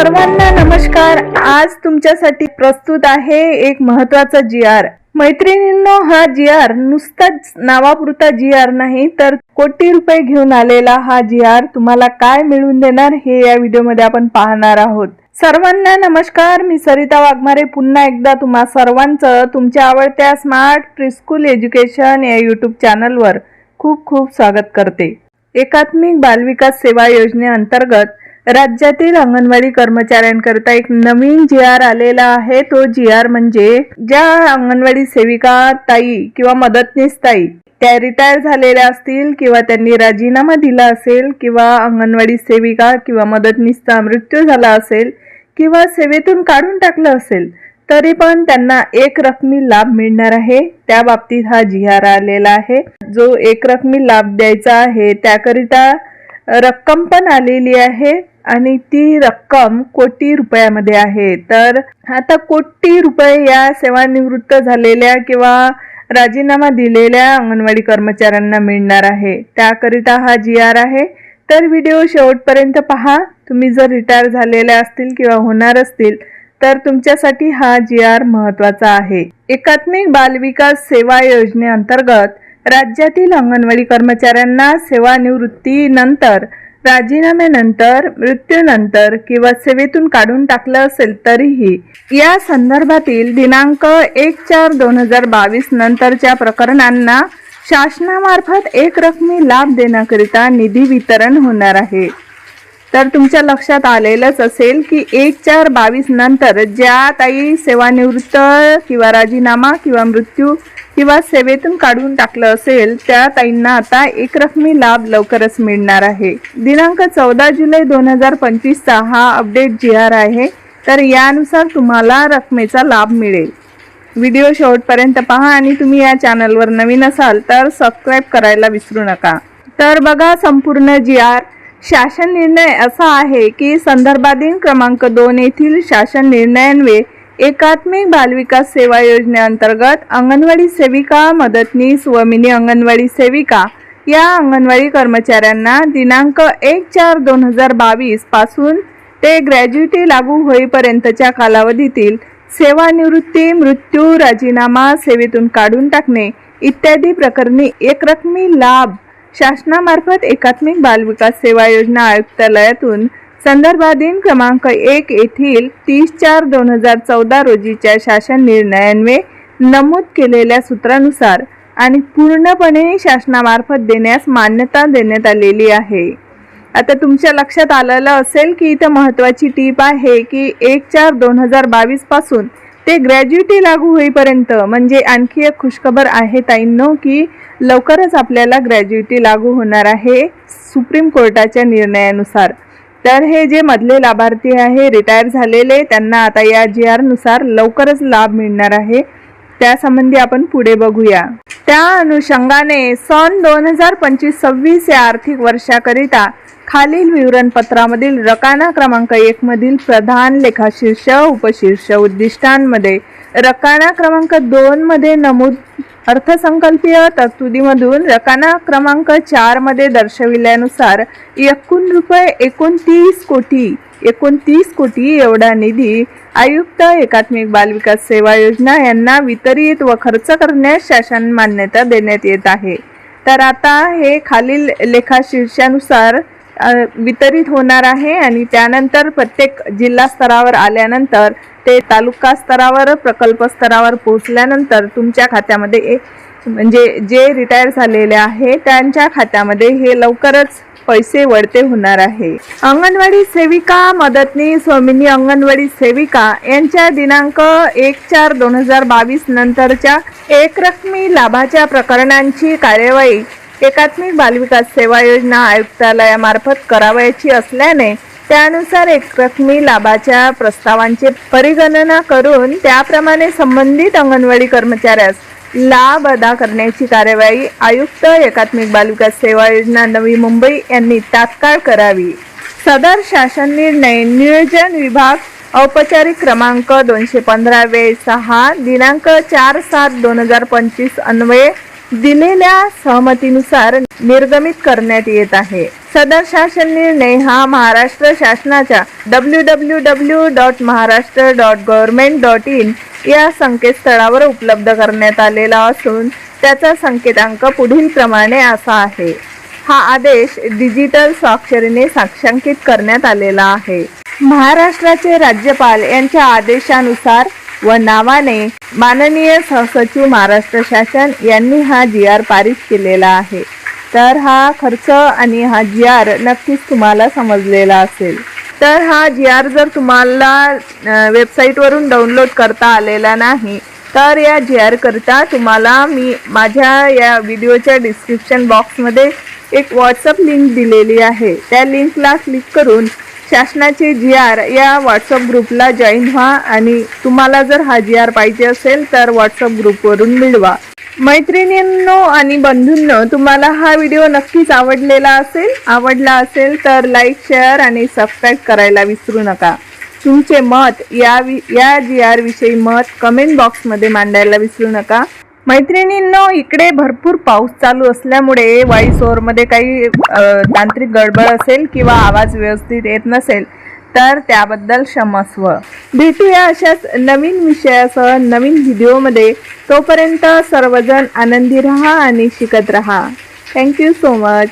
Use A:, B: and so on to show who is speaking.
A: सर्वांना नमस्कार. आज तुमच्यासाठी प्रस्तुत आहे एक महत्त्वाचा जी आर मैत्रिणींनो हा जी आर नुसताच नावापुरता जी आर नाही तर कोटी रुपये घेऊन आलेला हा जी आर तुम्हाला काय मिळवून देणार हे या व्हिडिओमध्ये आपण पाहणार आहोत. सर्वांना नमस्कार. मी सरिता वाघमारे. पुन्हा एकदा तुम्हा सर्वांचं तुमच्या आवडत्या स्मार्ट प्रिस्कूल एज्युकेशन या यूट्यूब चॅनलवर खूप खूप स्वागत करते. एकात्मिक बालविकास सेवा योजनेअंतर्गत राज्यातील अंगणवाडी कर्मचाऱ्यांकरता एक नवीन जी आर आलेला आहे. तो जी आर म्हणजे ज्या अंगणवाडी सेविका ताई किंवा मदतनीस ताई त्या रिटायर झालेल्या असतील किंवा त्यांनी राजीनामा दिला असेल किंवा अंगणवाडी सेविका किंवा मदतनीसचा मृत्यू झाला असेल किंवा सेवेतून काढून टाकलं असेल तरी पण त्यांना एक रकमी लाभ मिळणार आहे. त्या बाबतीत हा जी आर आलेला आहे. जो एक रकमी लाभ द्यायचा आहे त्याकरिता रक्कम पण आलेली आहे. आणि ती रक्कम कोटी रुपयामध्ये आहे. तर आता कोटी रुपये या सेवानिवृत्त झालेल्या किंवा राजीनामा दिलेल्या अंगणवाडी कर्मचाऱ्यांना मिळणार आहे. त्याकरिता हा जी आर आहे. तर व्हिडिओ शेवटपर्यंत पहा. तुम्ही जर रिटायर झालेल्या असतील किंवा होणार असतील तर तुमच्यासाठी हा जी आर महत्त्वाचा आहे. एकात्मिक बालविकास सेवा योजनेअंतर्गत राज्यातील अंगणवाडी कर्मचाऱ्यांना सेवानिवृत्तीनंतर राजीनाम्यानंतर मृत्यूनंतर किंवा सेवेतून काढून टाकलं असेल तरीही या संदर्भातील दिनांक एक चार दोन हजार बावीस नंतरच्या प्रकरणांना शासनामार्फत एक रकमी लाभ देण्याकरिता निधी वितरण होणार आहे. तर तुमच्या लक्षात आलेलंच असेल की एक चार बावीस नंतर ज्या ताई सेवानिवृत्त किंवा राजीनामा किंवा मृत्यू किंवा सेवेतून काढून टाकलं असेल त्या ताईंना आता एकरकमी लाभ लवकरच मिळणार आहे. दिनांक चौदा जुलै दोन हजार पंचवीसचा हा अपडेट जी आर आहे तर यानुसार तुम्हाला रकमेचा लाभ मिळेल. व्हिडिओ शेवटपर्यंत पहा आणि तुम्ही या चॅनलवर नवीन असाल तर सबस्क्राईब करायला विसरू नका. तर बघा संपूर्ण जी आर शासन निर्णय असा आहे की संदर्भाधीन क्रमांक दोन येथील शासन निर्णयान्वये एकात्मिक बालविकास सेवा योजनेअंतर्गत अंगणवाडी सेविका मदतनीस व मिनी अंगणवाडी सेविका या अंगणवाडी कर्मचाऱ्यांना दिनांक एक चार दोन हजार बावीसपासून ते ग्रॅज्युटी लागू होईपर्यंतच्या कालावधीतील सेवानिवृत्ती मृत्यू राजीनामा सेवेतून काढून टाकणे इत्यादी प्रकरणी एकरकमी लाभ शासनामार्फत एकात्मिक बालविकास सेवा योजना आयुक्तालयातून संदर्भाधीन क्रमांक एक येथील तीस चार दोन हजार चौदा रोजीच्या शासन निर्णयान्वये नमूद केलेल्या सूत्रानुसार आणि पूर्णपणे शासनामार्फत देण्यास मान्यता देण्यात आलेली आहे. आता तुमच्या लक्षात आलेलं असेल की इथं महत्त्वाची टीप आहे की एक चार दोन हजार बावीसपासून ते ग्रॅज्युटी लागू होईपर्यंत म्हणजे आणखी एक खुशखबर आहे ताईंनो की लवकरच आपल्याला ग्रॅज्युटी लागू होणार आहे सुप्रीम कोर्टाच्या निर्णयानुसार. तर हे जे मधले लाभार्थी आहे रिटायर झालेले त्यांना आता या जी आरनुसार लवकरच लाभ मिळणार आहे. त्यासंबंधी आपण पुढे बघूया. त्या अनुषंगाने सन दोन हजार पंचवीस सव्वीस या आर्थिक वर्षाकरिता खालील विवरणपत्रामधील रकाना क्रमांक एक मधील प्रधान लेखाशीर्ष उपशीर्ष उद्दिष्टांमध्ये रकाना क्रमांक दोन मध्ये नमूद अर्थसंकल्पीय तरतुदीमधून रकाना क्रमांक चारमध्ये दर्शविल्यानुसार एकूण रुपये एकोणतीस कोटी एकोणतीस कोटी एवढा निधी आयुक्त एकात्मिक बालविकास सेवा योजना यांना वितरित व खर्च करण्यास शासन मान्यता देण्यात येत आहे. तर आता हे खालील लेखा शीर्षानुसार वितरित होणार आहे आणि त्यानंतर प्रत्येक जिल्हा स्तरावर आल्यानंतर ते तालुका स्तरावर प्रकल्प स्तरावर पोहोचल्यानंतर तुमच्या खात्यामध्ये एक म्हणजे जे रिटायर झालेले आहे त्यांच्या खात्यामध्ये हे लवकरच पैसे वळते होणार आहे. अंगणवाडी सेविका मदतनीस स्वामिनी अंगणवाडी सेविका यांच्या दिनांक एक चार दोन हजार बावीस नंतरच्या एकरकमी लाभाच्या प्रकरणांची कार्यवाही एकात्मिक बालविकास सेवा योजना आयुक्तालयामार्फत करावयाची असल्याने त्यानुसार एकरकमी लाभाच्या प्रस्तावांची परिगणना करून त्याप्रमाणे संबंधित अंगणवाडी कर्मचाऱ्यास लाभ अदा करण्याची कार्यवाही आयुक्त एकात्मिक बालिका सेवा योजना नवी मुंबई यांनी तात्काळ करावी. सदर शासन निर्णय नियोजन विभाग औपचारिक क्रमांक दोनशे पंधरा वे सहा दिनांक चार सात दोन हजार पंचवीस अन्वये दिलेल्या सहमतीनुसार निर्गमित करण्यात येत आहे. सदर शासन निर्णय हा महाराष्ट्र शासनाच्या W W W dot Maharashtra dot government dot in या संकेतस्थळावर उपलब्ध करण्यात आलेला असून त्याचा संकेतांक पुढील प्रमाणे असा आहे. हा आदेश डिजिटल स्वाक्षरीने साक्षांकित करण्यात आलेला आहे. महाराष्ट्राचे राज्यपाल यांच्या आदेशानुसार व नावाने माननीय सहसचिव महाराष्ट्र शासन यांनी हा जी आर पारित केलेला आहे. तर हा खर्च आणि हा जी आर नक्कीच तुम्हाला समजलेला असेल. तर हा जी आर जर तुम्हाला वेबसाईटवरून डाउनलोड करता आलेला नाही तर या जी आर करता तुम्हाला मी माझ्या या व्हिडिओच्या डिस्क्रिप्शन बॉक्समध्ये एक व्हॉट्सअप लिंक दिलेली आहे. त्या लिंकला क्लिक करून शासनाचे जी आर या व्हॉट्सअप ग्रुपला जॉईन व्हा आणि तुम्हाला जर हा जी आर पाहिजे असेल तर व्हॉट्सअप ग्रुपवरून मिळवा. मैत्रिणींनो आणि बंधूंनो तुम्हाला हा व्हिडिओ नक्कीच आवडलेला असेल आवडला असेल तर लाईक शेअर आणि सबस्क्राईब करायला विसरू नका. तुमचे मत या वि या जी आरविषयी मत कमेंट बॉक्समध्ये मांडायला विसरू नका. मैत्रिणींनो इकडे भरपूर पाऊस चालू असल्यामुळे व्हॉइस ओव्हरमध्ये काही तांत्रिक गडबड असेल किंवा आवाज व्यवस्थित येत नसेल तर त्याबद्दल क्षमस्व. भेटूया अशाच नवीन विषयासह नवीन व्हिडिओमध्ये. तोपर्यंत सर्वजण आनंदी रहा आणि शिकत रहा. Thank you so much